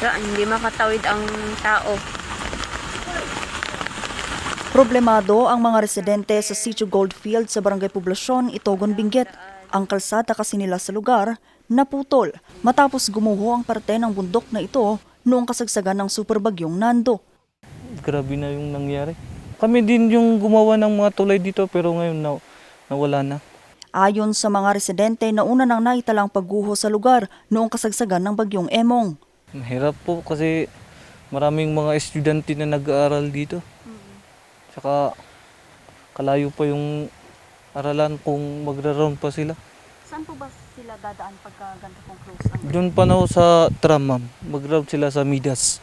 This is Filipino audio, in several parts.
Wala, hindi makatawid ang tao. Problemado ang mga residente sa Sitio Goldfield sa Barangay Poblasyon, Itogon, Benguet. Ang kalsada kasi nila sa lugar naputol matapos gumuho ang parte ng bundok na ito noong kasagsagan ng superbagyong Nando. Grabe na yung nangyari. Kami din yung gumawa ng mga tulay dito pero ngayon na, nawala na. Ayon sa mga residente na una nang naitalang pagguho sa lugar noong kasagsagan ng bagyong Emong. Mahirap po kasi maraming mga estudyante na nag-aaral dito. Tsaka kalayo pa yung aralan kung magra-round pa sila. Saan po ba sila dadaan pagka ganito pong close ang Doon pa na sa tram, ma'am. Mag-round sila sa Midas.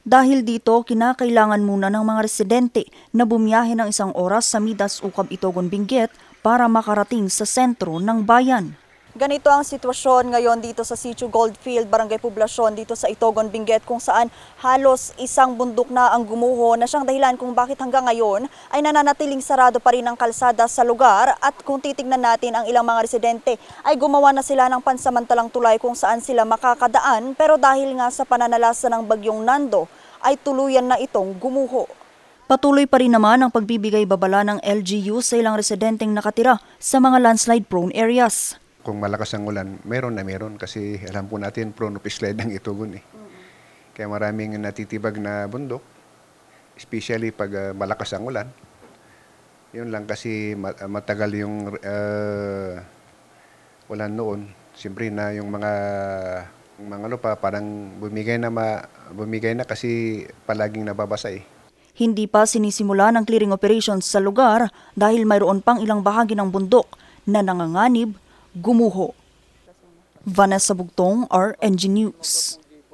Dahil dito, kinakailangan muna ng mga residente na bumiyahe ng isang oras sa Midas Ukab Itogon Benguet para makarating sa sentro ng bayan. Ganito ang sitwasyon ngayon dito sa Sitio Goldfield, Barangay Poblasyon, dito sa Itogon, Benguet, kung saan halos isang bundok na ang gumuho na siyang dahilan kung bakit hanggang ngayon ay nananatiling sarado pa rin ang kalsada sa lugar at kung titignan natin ang ilang mga residente ay gumawa na sila ng pansamantalang tulay kung saan sila makakadaan pero dahil nga sa pananalasa ng bagyong Nando ay tuluyan na itong gumuho. Patuloy pa rin naman ang pagbibigay babala ng LGU sa ilang residenteng nakatira sa mga landslide-prone areas. Kung malakas ang ulan, meron na meron kasi alam po natin prone of slide ang itugon eh. Kaya maraming natitibag na bundok, especially pag ah, malakas ang ulan. Yun lang kasi ah, matagal yung ah, ulan noon. Siyempre na yung mga yung mga ano pa parang bumigay na ma, bumigay na kasi palaging nababasa eh. Hindi pa sinisimula ng clearing operations sa lugar dahil mayroon pang ilang bahagi ng bundok na nanganganib, gumuho. Vanessa Bugtong, RNG News.